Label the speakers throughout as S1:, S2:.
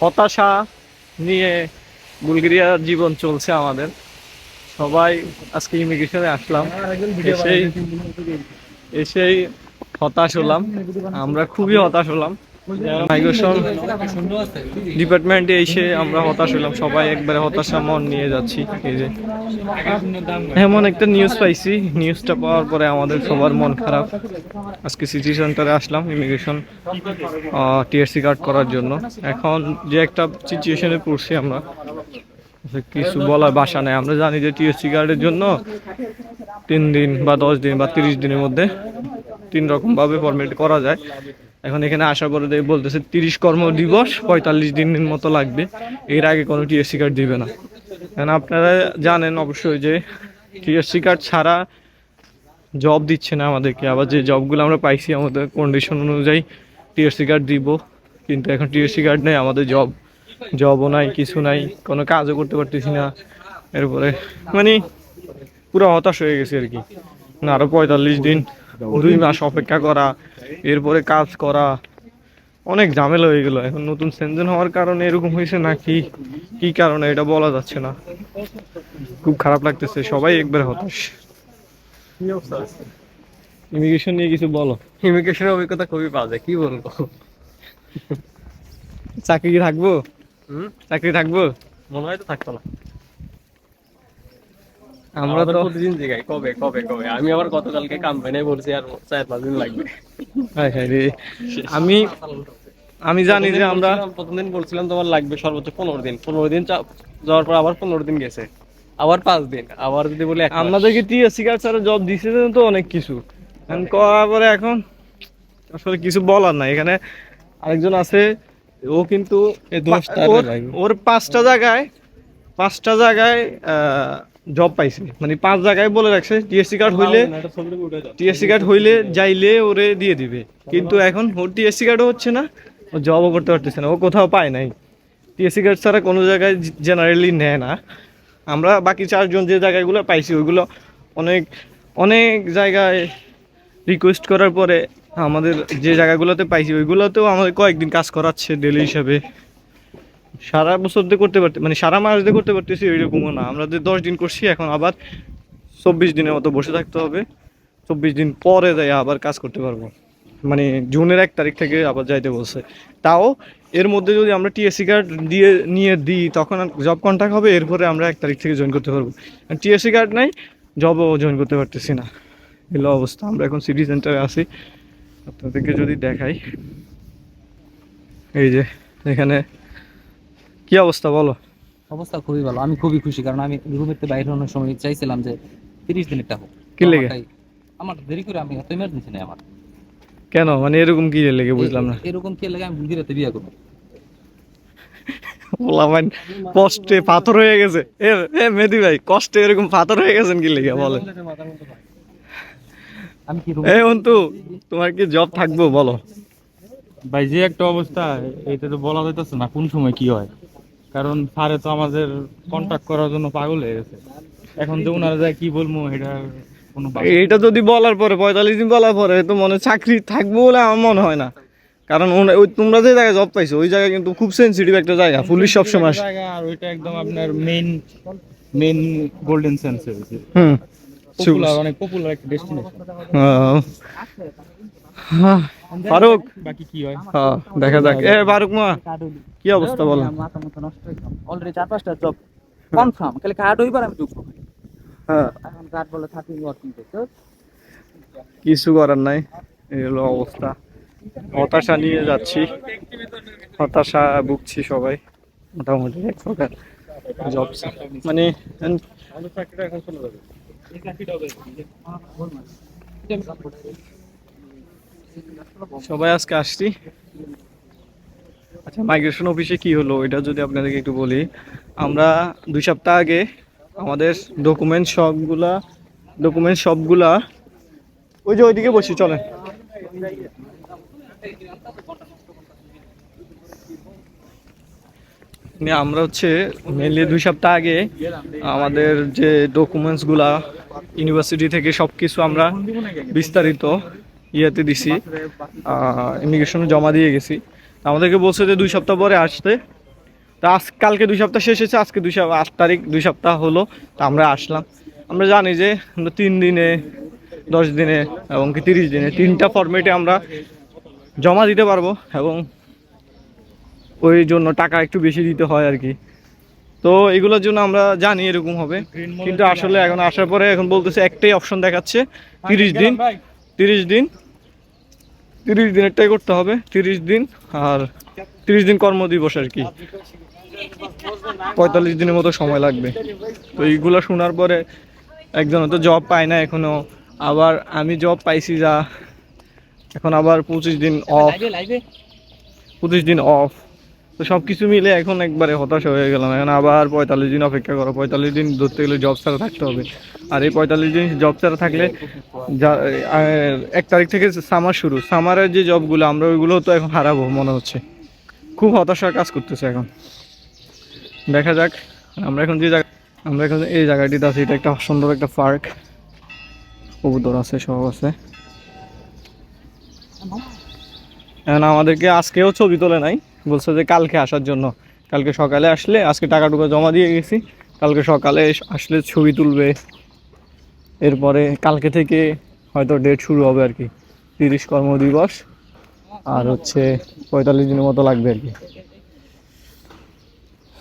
S1: হতাশা নিয়ে বুলগেরিয়ার জীবন চলছে আমাদের। সবাই আজকে ইমিগ্রেশনে আসলাম। এসেই এসেই হতাশ হলাম। আমরা খুবই হতাশ হলাম। মাইগ্রেশন ডিপার্টমেন্টে এসে আমরা হতাশ হলাম সবাই একবারে হতাশা মন নিয়ে যাচ্ছি। এই যে এমন একটা নিউজ পাইছি। নিউজটা পাওয়ার পরে আমাদের সবার মন খারাপ। আজকে সিটি সেন্টারে আসলাম ইমিগ্রেশন টিএসসি কার্ড করার জন্য। এখন যে একটা সিচুয়েশনে পড়ছি আমরা। কিছু বলার বাসা নেই। আমরা জানি যে টিএসসি কার্ডের জন্য তিন দিন বা দশ দিন বা তিরিশ দিনের মধ্যে তিন রকম ভাবে ফরমেট করা যায়। এখন এখানে পরে দেখি বলতেছে, তিরিশ কর্ম দিবস, পঁয়তাল্লিশ দিনের মতো লাগবে। এর আগে কোনো টিএসসি কার্ড দিবে না। কারণ আপনারা জানেন অবশ্যই যে টিএসসি কার্ড ছাড়া জব দিচ্ছে না আমাদেরকে। আবার যে জবগুলো আমরা পাইছি আমাদের কন্ডিশন অনুযায়ী টিএসসি কার্ড দিব। কিন্তু এখন টিএসসি কার্ড নেই, আমাদের জব জবও নাই, কিছু নাই, কোনো কাজও করতে পারতেছি না। এরপরে মানে পুরো হতাশ হয়ে গেছে আর কি। না, আরও পঁয়তাল্লিশ দিন দুই মাস অপেক্ষা করা এরপরে কাজ করা অনেক ঝামেলা হয়ে গেল। এখন নতুন সেনজেন হওয়ার কারণে এরকম হয়েছে নাকি? কি কি কারণে? এটা বলা যাচ্ছে না। খুব খারাপ লাগতেছে। সবাই একবার হতাশ। ইমিগ্রেশন নিয়ে কিছু বলো।
S2: ইমিগ্রেশনের অভিজ্ঞতা খুবই বাজে কি বলব?
S1: চাকরি থাকব? চাকরি থাকব?
S2: মনে হয় তো থাকতো না।
S1: আমরা তো
S2: প্রতিদিন জিগাই কবে কবে কবে? আমি আবার গতকালকে কাম্পানি বলছি আর চার পাঁচ দিন লাগবে।
S1: হায় হায় রে। আমি আমি জানি যে আমরা
S2: প্রথম দিন বলছিলাম তোমার লাগবে সর্বোচ্চ পনেরো দিন। পনেরো দিন যাওয়ার পর আবার পনেরো দিন গেছে। আবার পাঁচ দিন। আবার যদি বলে।
S1: আমাদেরকে টিএসসি কার্ড ছাড়া জব দিছে তো অনেক কিছু। এখন করার পরে এখন আসলে কিছু বলার নাই। এখানে আরেকজন আছে ও কিন্তু। ওর পাঁচটা জায়গায় পাঁচটা জায়গায় জব পাইছে। মানে পাঁচ জায়গায় বলে রাখছে টিএসসি কার্ড হইলে টিএসসি কার্ড হইলে যাইলে ওরে দিয়ে দিবে। কিন্তু এখন ওর টিএসসি কার্ডও হচ্ছে না, ও জবও করতে পারতেছে না, ও কোথাও পায় নাই। টিএসসি কার্ড ছাড়া কোনো জায়গায় জেনারেলি নেয় না। আমরা বাকি চারজন যে জায়গাগুলো পাইছি, ওইগুলো অনেক অনেক জায়গায় রিকোয়েস্ট করার পরে আমাদের যে জায়গাগুলোতে পাইছি, ওইগুলোতেও আমাদের কয়েকদিন কাজ করাচ্ছে ডেলি হিসাবে। সারা বছর দিয়ে করতে পারতে মানে সারা মাস দিয়ে করতে পারতেছি, ওইরকমও না। আমরা যে দশ দিন করছি, এখন আবার চব্বিশ দিনের মতো বসে থাকতে হবে। চব্বিশ দিন পরে যাই আবার কাজ করতে পারব। মানে জুনের এক তারিখ থেকে আবার যাইতে বলছে। তাও এর মধ্যে যদি আমরা টিএসসি কার্ড দিয়ে নিয়ে দিই, তখন জব কন্ট্যাক্ট হবে, এরপরে আমরা এক তারিখ থেকে জয়েন করতে পারব। টিএসসি কার্ড নাই জবও জয়েন করতে পারতেছি না। এলো অবস্থা। আমরা এখন সিটি সেন্টারে আছি। আপনাদেরকে যদি দেখাই। এই যে, এখানে কি অবস্থা বলো?
S3: অবস্থা খুবই ভালো। আমি খুবই খুশি কারণ আমি রুমের থেকে বাইরে হওয়ার সময় চাইছিলাম যে তিরিশ দিনেরটা হোক।
S1: কি লেগে?
S3: আমার দেরি করে আমি এত ইমার্জেন্সি নেই আমার।
S1: কেন? মানে এরকম কি লেগে বুঝলাম না।
S3: এরকম কে লাগে আমি বুলগেরিয়াতে বিয়ে করব?
S1: বললাম কষ্টে পাথর হয়ে গেছে। এ এ মেদি ভাই কষ্টে এরকম পাথর হয়ে গেছেন কি লেগে বলেন?
S3: আমি কি
S1: এ অন্তু তোমার কি জব থাকব বলো?
S4: ভাই যে একটা অবস্থা এটা তো বলা যাইতেছে না কোন সময় কি হয়? কারণ স্যারে তো আমাদের কন্ট্যাক্ট করার জন্য পাগল হয়ে গেছে। এখন যে ওনারা যায় কি বলব এটা কোনো
S1: এটা যদি বলার পরে পঁয়তাল্লিশ দিন বলার পরে তো মনে চাকরি থাকব বলে আমার মনে হয় না। কারণ ওই তোমরা যে জায়গায় জব পাইছো ওই জায়গায় কিন্তু খুব সেন্সিটিভ একটা জায়গা পুলিশ সবসময় আসে।
S4: জায়গা আর ওইটা একদম আপনার মেইন মেইন গোল্ডেন সেন্সের
S1: হুম।
S4: পপুলার অনেক পপুলার একটা ডেস্টিনেশন
S1: ফারুক?
S4: বাকি কি হয়?
S1: হ্যাঁ দেখা যাক। এ ফারুক মা কি অবস্থা বলো?
S3: মাথা মাথা নষ্ট একদম অলরেডি চার পাঁচটা জব কনফার্ম খালি কার্ড হইবার আমি ঢুকবো
S1: হ্যাঁ।
S3: এখন কার্ড বলে থার্টি ওয়ার্কিং ডেজ
S1: কিছু করার নাই এই হলো অবস্থা। হতাশা নিয়ে যাচ্ছি। হতাশা ভুগছি সবাই। মোটামুটি এক প্রকার জব মানে সবাই আজকে আসছি। আচ্ছা মাইগ্রেশন অফিসে কি হলো? এটা যদি আপনাদেরকে একটু বলি, আমরা দুই সপ্তাহ আগে আমাদের ডকুমেন্ট সবগুলা ডকুমেন্ট সবগুলা ওই যে ওইদিকে বসি, চলেন। নিয়ে আমরা হচ্ছে মেনলি দুই সপ্তাহ আগে আমাদের যে ডকুমেন্টসগুলা ইউনিভার্সিটি থেকে সব কিছু আমরা বিস্তারিত ইয়েতে দিছি। ইমিগ্রেশনে জমা দিয়ে গেছি। আমাদেরকে বলছে যে দুই সপ্তাহ পরে আসতে। তা আজ, কালকে দুই সপ্তাহ শেষ হয়েছে, আজকে দুই সপ্তাহ, আট তারিখ, দুই সপ্তাহ হলো, তা আমরা আসলাম। আমরা জানি যে আমরা তিন দিনে, দশ দিনে এবং কি তিরিশ দিনে তিনটা ফরম্যাটে আমরা জমা দিতে পারব এবং ওই জন্য টাকা একটু বেশি দিতে হয় আর কি। তো এগুলোর জন্য আমরা জানি এরকম হবে। কিন্তু আসলে এখন আসার পরে এখন বলতেছে একটাই অপশন দেখাচ্ছে, তিরিশ দিন। তিরিশ দিন। তিরিশ দিনেরটাই করতে হবে তিরিশ দিন আর তিরিশ দিন কর্মদিবস আর কি। পঁয়তাল্লিশ দিনের মতো সময় লাগবে। তো এইগুলো শোনার পরে একজন তো জব পায় না এখনও। আবার আমি জব পাইছি যা এখন আবার পঁচিশ দিন অফ পঁচিশ দিন অফ তো সব কিছু মিলে এখন একবারে হতাশ হয়ে গেলাম। এখন আবার পঁয়তাল্লিশ দিন অপেক্ষা করো। পঁয়তাল্লিশ দিন ধরতে গেলে জব ছাড়া থাকতে হবে। আর এই পঁয়তাল্লিশ দিন জব ছাড়া থাকলে যা এক তারিখ থেকে সামার শুরু। সামারের যে জবগুলো আমরা ওইগুলো তো এখন হারাবো মনে হচ্ছে। খুব হতাশার কাজ করতেছে এখন। দেখা যাক, আমরা এখন যে জায়গা, আমরা এখন এই জায়গাটিতে আছি। এটা একটা সুন্দর একটা পার্ক। কবুতর আছে, সব আছে। এখন আমাদেরকে আজকেও ছবি তোলে নাই। বলছে যে কালকে আসার জন্য। কালকে সকালে আসলে, আজকে টাকা টুকা জমা দিয়ে গেছি। কালকে সকালে আসলে ছবি তুলবে। এরপরে কালকে থেকে হয়তো ডেট শুরু হবে আর কি। তিরিশ কর্মদিবস। আর হচ্ছে পঁয়তাল্লিশ দিনের মতো লাগবে আর কি।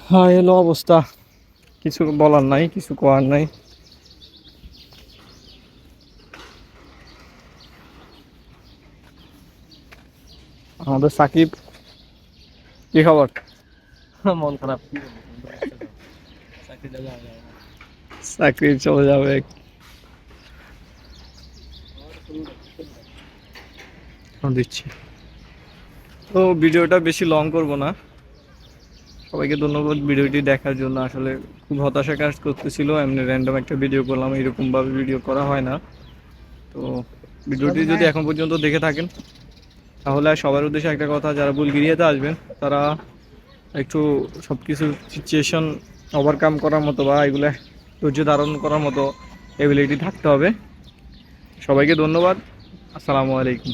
S1: হ্যাঁ এলো অবস্থা। কিছু বলার নাই, কিছু করার নাই। আমাদের সাকিব কি খবর?
S2: মন খারাপ।
S1: চাকরি চলে যাবে। দিচ্ছি। তো ভিডিওটা বেশি লং করব না। সবাইকে ধন্যবাদ ভিডিওটি দেখার জন্য। আসলে খুব হতাশা কাজ করতেছিল। এমনি র্যান্ডম একটা ভিডিও করলাম এরকমভাবে ভিডিও করা হয় না। তো ভিডিওটি যদি এখন পর্যন্ত দেখে থাকেন তাহলে সবার উদ্দেশ্যে একটা কথা, যারা বুলগেরিয়াতে আসবেন, তারা একটু সব কিছু সিচুয়েশন ওভারকাম করার মতো বা এগুলো ধৈর্য ধারণ করার মতো এবিলিটি থাকতে হবে। সবাইকে ধন্যবাদ। আসসালামু আলাইকুম।